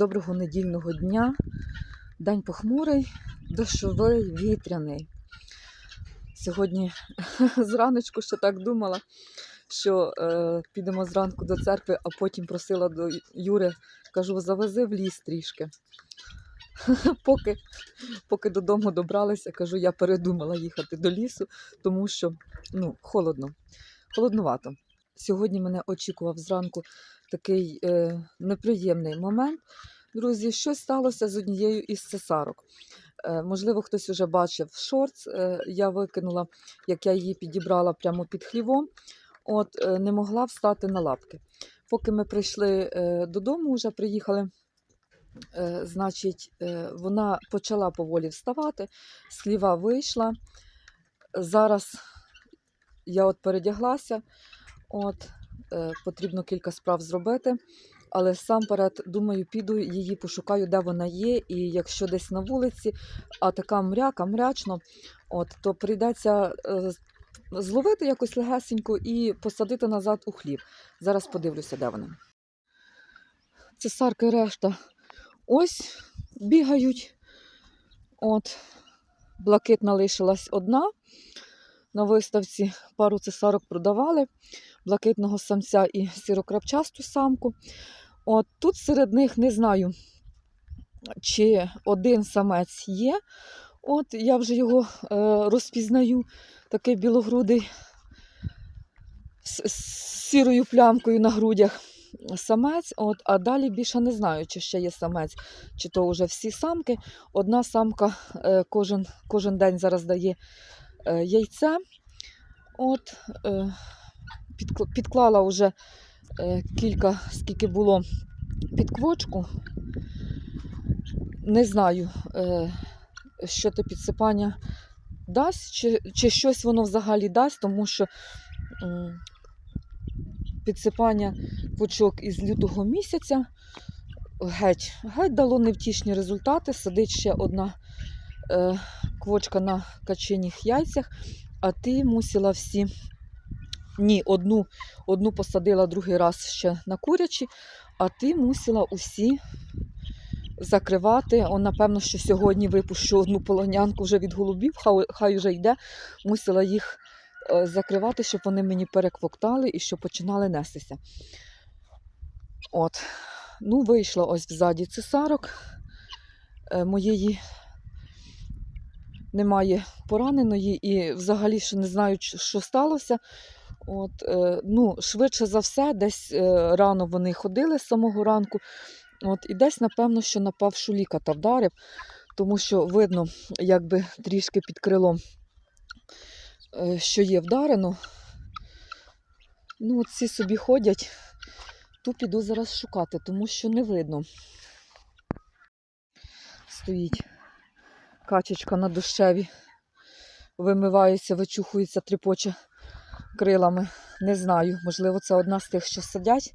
Доброго недільного дня. День похмурий, дощовий, вітряний. Сьогодні зраночку ще так думала, що е, підемо зранку до церкви, а потім просила до Юри, кажу, завези в ліс трішки. Поки, поки додому добралися, кажу, я передумала їхати до лісу, тому що ну, холодно, холоднувато. Сьогодні мене очікував зранку такий е, неприємний момент. Друзі, що сталося з однією із цесарок? Е, можливо, хтось вже бачив шортс. Е, я викинула, як я її підібрала прямо під хлівом, от е, не могла встати на лапки. Поки ми прийшли е, додому, вже приїхали. Е, значить, е, вона почала поволі вставати, з хліва вийшла. Зараз я от передяглася, от, е, потрібно кілька справ зробити. Але сам перед думаю, піду її пошукаю, де вона є, і якщо десь на вулиці, а така мряка, мрячно, от, то прийдеться е, зловити якось легесенько і посадити назад у хліб. Зараз подивлюся, де вона. Цесарки решта ось бігають. От, блакитна лишилась одна. На виставці пару цесарок продавали, блакитного самця і сірокрапчасту самку. От тут серед них не знаю, чи один самець є. От я вже його е, розпізнаю, такий білогрудий з, з сірою плямкою на грудях самець. От, а далі більше не знаю, чи ще є самець, чи то вже всі самки. Одна самка е, кожен, кожен день зараз дає е, яйце. От, е, підклала вже е, кілька, скільки було під квочку. Не знаю, е, що те підсипання дасть, чи, чи щось воно взагалі дасть, тому що підсипання квочок із лютого місяця геть, геть дало невтішні результати. Сидить ще одна е, квочка на качиних яйцях, а ти мусила всі. Ні, одну, одну посадила другий раз ще на курячі, а ти мусила усі закривати. Он, напевно, що сьогодні випущу одну полонянку вже від голубів, хай, вже йде. Мусила їх е, закривати, щоб вони мені переквоктали і щоб починали нестися. От. Ну, вийшла ось взаді цесарок. Е, моєї немає пораненої і взагалі ще не знаю, що сталося. От, е, ну, швидше за все, десь е, рано вони ходили з самого ранку. От, і десь, напевно, що напав шуліка та вдарив, тому що видно, якби трішки під крилом, е, що є вдарено. Ну, от ці собі ходять, ту піду зараз шукати, тому що не видно. Стоїть качечка на дощеві, вимивається, вичухується, тріпоче крилами. Не знаю, можливо, це одна з тих, що сидять,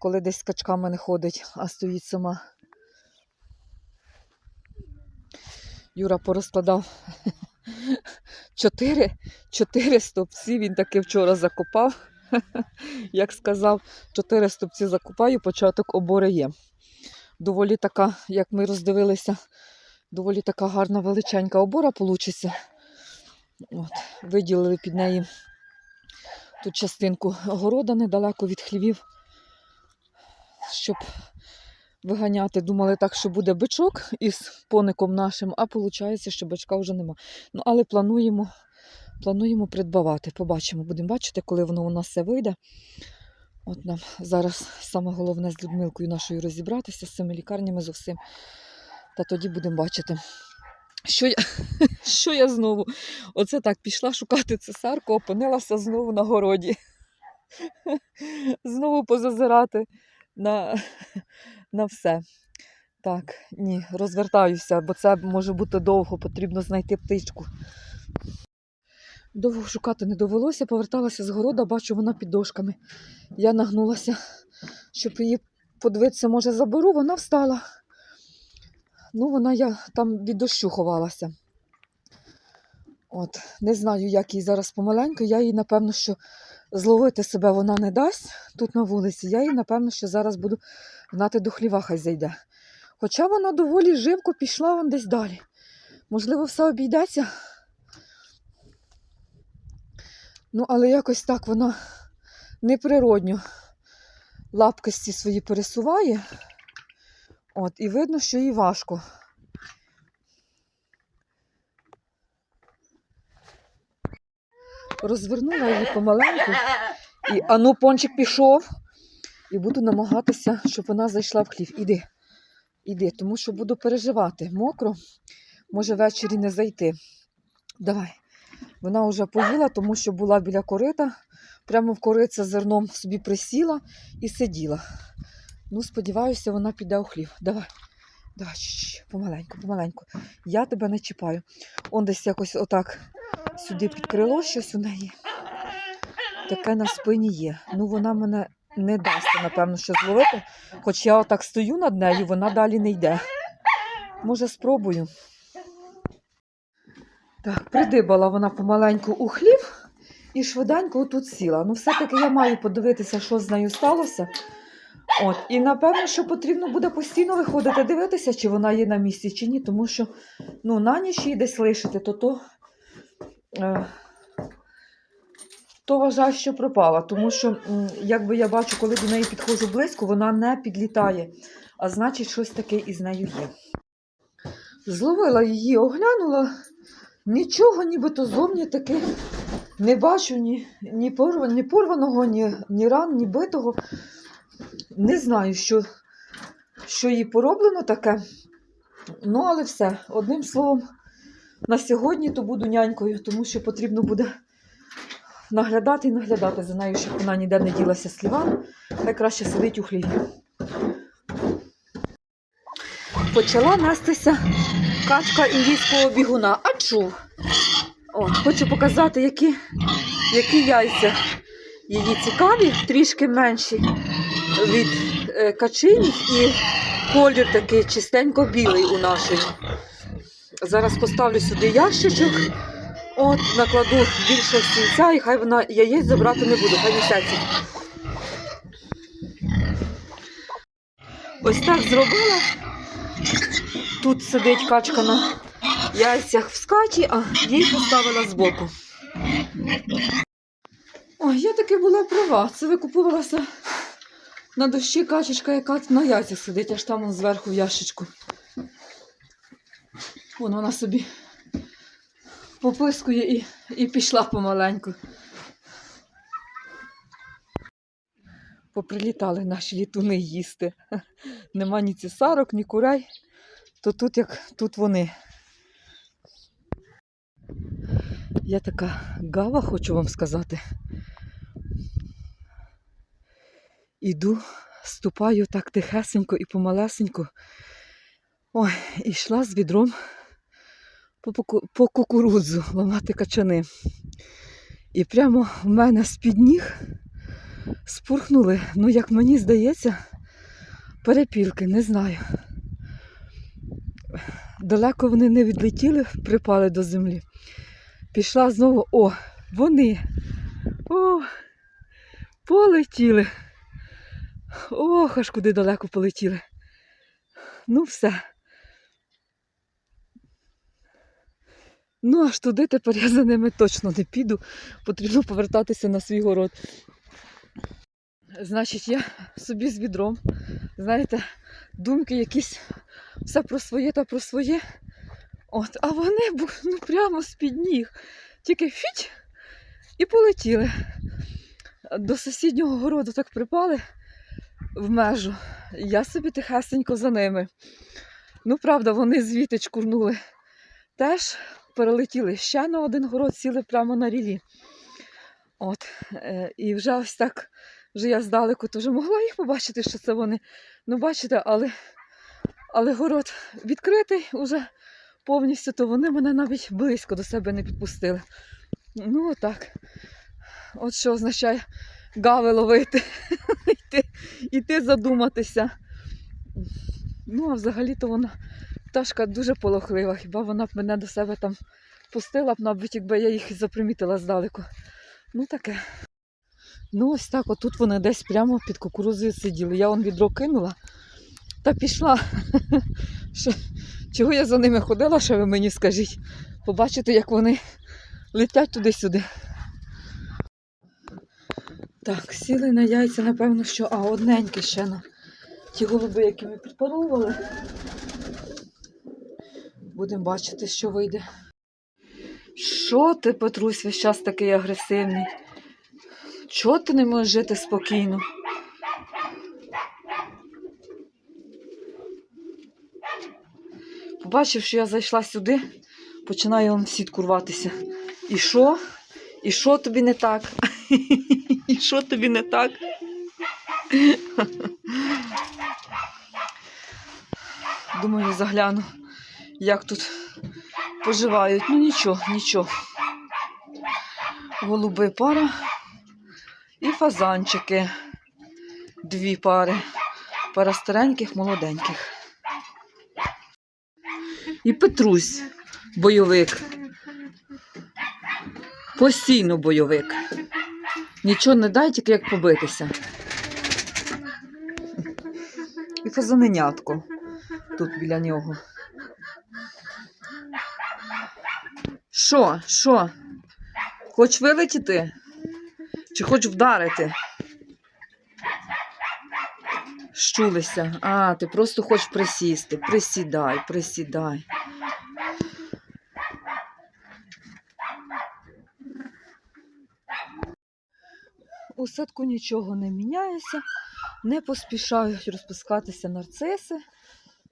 коли десь з качками не ходить, а стоїть сама. Юра порозкладав чотири, чотири стовпці, він таки вчора закопав. Як сказав, чотири стовпці закопаю, початок обори є. Доволі така, як ми роздивилися, доволі така гарна величенька обора получиться. От, виділили під неї тут частинку города недалеко від хлівів, щоб виганяти. Думали так, що буде бичок із поником нашим, а виходить, що бичка вже нема. Ну, але плануємо, плануємо придбавати. Побачимо, будемо бачити, коли воно у нас все вийде. От нам зараз саме головне з Людмилкою нашою розібратися з цими лікарнями з усім. Та тоді будемо бачити. Що я, що я знову? Оце так пішла шукати цесарку, опинилася знову на городі. Знову позазирати на, на все. Так, ні, розвертаюся, бо це може бути довго, потрібно знайти птичку. Довго шукати не довелося, поверталася з города, бачу, вона під дошками. Я нагнулася, щоб її подивитися, може, заберу, вона встала. Ну, вона я там від дощу ховалася. От, не знаю, як їй зараз помаленьку. Я їй, напевно, що зловити себе вона не дасть тут на вулиці. Я її, напевно, що зараз буду гнати до хліва, хай зайде. Хоча вона доволі живко пішла вон десь далі. Можливо, все обійдеться. Ну, але якось так вона неприродньо лапкості свої пересуває. От, і видно, що їй важко. Розвернула її помаленьку. І ану, пончик пішов. І буду намагатися, щоб вона зайшла в хлів. Іди, іди, тому що буду переживати. Мокро, може ввечері не зайти. Давай. Вона вже поїла, тому що була біля корита. Прямо в корице зерном собі присіла і сиділа. Ну, сподіваюся, вона піде у хлів. Давай. Давай, помаленьку, помаленьку. Я тебе не чіпаю. Он десь якось отак сюди під крило щось у неї. Таке на спині є. Ну, вона мене не дасть, напевно, що зловити. Хоч я отак стою над нею, вона далі не йде. Може, спробую. Так, придибала вона помаленьку у хлів і швиденько тут сіла. Ну, все-таки я маю подивитися, що з нею сталося. От, і напевно, що потрібно буде постійно виходити, дивитися, чи вона є на місці, чи ні, тому що ну, на ніч її десь лишити, то то, е, то вважаю, що пропала. Тому що, якби я бачу, коли до неї підходжу близько, вона не підлітає, а значить, щось таке із нею є. Зловила її, оглянула, нічого нібито зовні таки не бачу ні, ні порваного, ні, ні ран, ні битого. Не знаю, що, що їй пороблено таке. Ну, але все. Одним словом, на сьогодні то буду нянькою, тому що потрібно буде наглядати і наглядати за нею, щоб вона ніде не ділася з ліван. Хай краще сидить у хліві. Почала нестися качка індійського бігуна. А чув. От, хочу показати, які, які яйця її цікаві, трішки менші від е, качинів і колір такий чистенько білий у нашої. Зараз поставлю сюди ящичок, от, накладу більше стільця і хай вона яєць забрати не буде, хай несеться. Ось так зробила. Тут сидить качка на яйцях в скаті, а їй поставила збоку. Ой, я таки була права. Це викупувалася на дощі качечка, яка на яйцях сидить, аж там зверху в ящичку. Вон вона собі попискує і, і пішла помаленьку. Поприлітали наші літуни їсти. Нема ні цесарок, ні курей, то тут як тут вони. Я така гава, хочу вам сказати. Іду, ступаю так тихесенько і помалесенько. Ой, і йшла з відром по, по кукурудзу ламати качани. І прямо в мене з-під ніг спурхнули, ну, як мені здається, перепілки, не знаю. Далеко вони не відлетіли, припали до землі. Пішла знову, о, вони. О, полетіли. Ох, аж куди далеко полетіли. Ну, все. Ну, аж туди тепер я за ними точно не піду. Потрібно повертатися на свій город. Значить, я собі з відром, знаєте, думки якісь все про своє та про своє. От, а вони ну, прямо з-під ніг. Тільки фіть і полетіли. До сусіднього городу так припали в межу. Я собі тихесенько за ними. Ну, правда, вони звідти чкурнули. Теж перелетіли ще на один город, сіли прямо на рілі. От, е, і вже ось так, вже я здалеку то вже могла їх побачити, що це вони. Ну, бачите, але, але город відкритий уже повністю, то вони мене навіть близько до себе не підпустили. Ну, отак. От що означає гави ловити, йти, йти задуматися. Ну, а взагалі-то вона пташка дуже полохлива. Хіба вона б мене до себе там пустила б, навіть якби я їх запримітила здалеку. Ну таке. Ну, ось так, отут вони десь прямо під кукурузою сиділи. Я он відро кинула та пішла. Чого я за ними ходила, що ви мені скажіть? Побачите, як вони летять туди-сюди. Так, сіли на яйця, напевно, що, а одненькі ще на ті голуби, які ми підпарували. Будемо бачити, що вийде. Що ти, Петрусь, весь час такий агресивний? Чого ти не можеш жити спокійно? Побачив, що я зайшла сюди, починає он в сітку рватися. І що? І що тобі не так? І що тобі не так? Думаю, загляну, як тут поживають. Ну нічого, нічого. Голуби пара і фазанчики. Дві пари. Пара стареньких, молоденьких. І Петрусь, бойовик. Постійно бойовик. Нічого не дай, тільки як побитися. І фазаненятко тут біля нього. Що? Що? Хоч вилетіти? Чи хоч вдарити? Щулися. А, ти просто хочеш присісти. Присідай, присідай. Садку нічого не міняється, не поспішають розпускатися нарциси.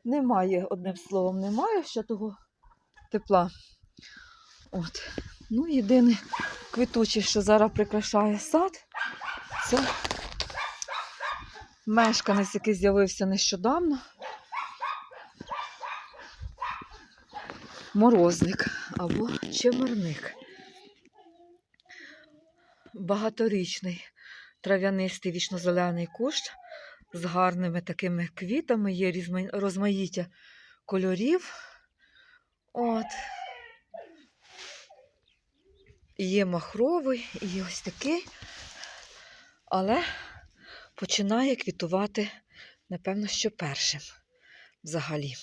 Немає, одним словом, немає ще того тепла. От. Ну, єдине квітуче, що зараз прикрашає сад, це мешканець, який з'явився нещодавно. Морозник або чемерник. Багаторічний трав'янистий вічнозелений кущ з гарними такими квітами, є розмаїття кольорів. От. Є махровий, і ось такий, але починає квітувати, напевно, що першим взагалі.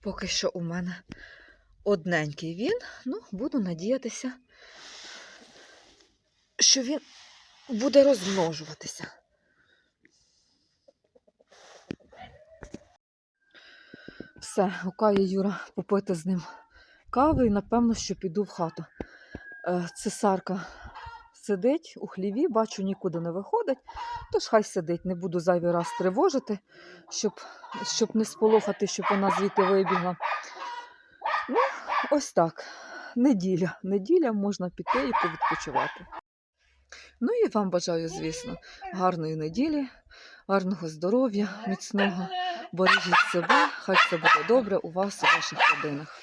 Поки що у мене одненький він, ну, буду надіятися, що він буде розмножуватися. Все, гукає Юра попити з ним кави і напевно, що піду в хату. Е, Цесарка сидить у хліві, бачу, нікуди не виходить, тож хай сидить, не буду зайвий раз тривожити, щоб, щоб не сполохати, щоб вона звідти вибігла. Ну, ось так. Неділя. Неділя можна піти і повідпочивати. Ну і вам бажаю, звісно, гарної неділі, гарного здоров'я, міцного. Бережіть себе, хай все буде добре у вас, у ваших родинах.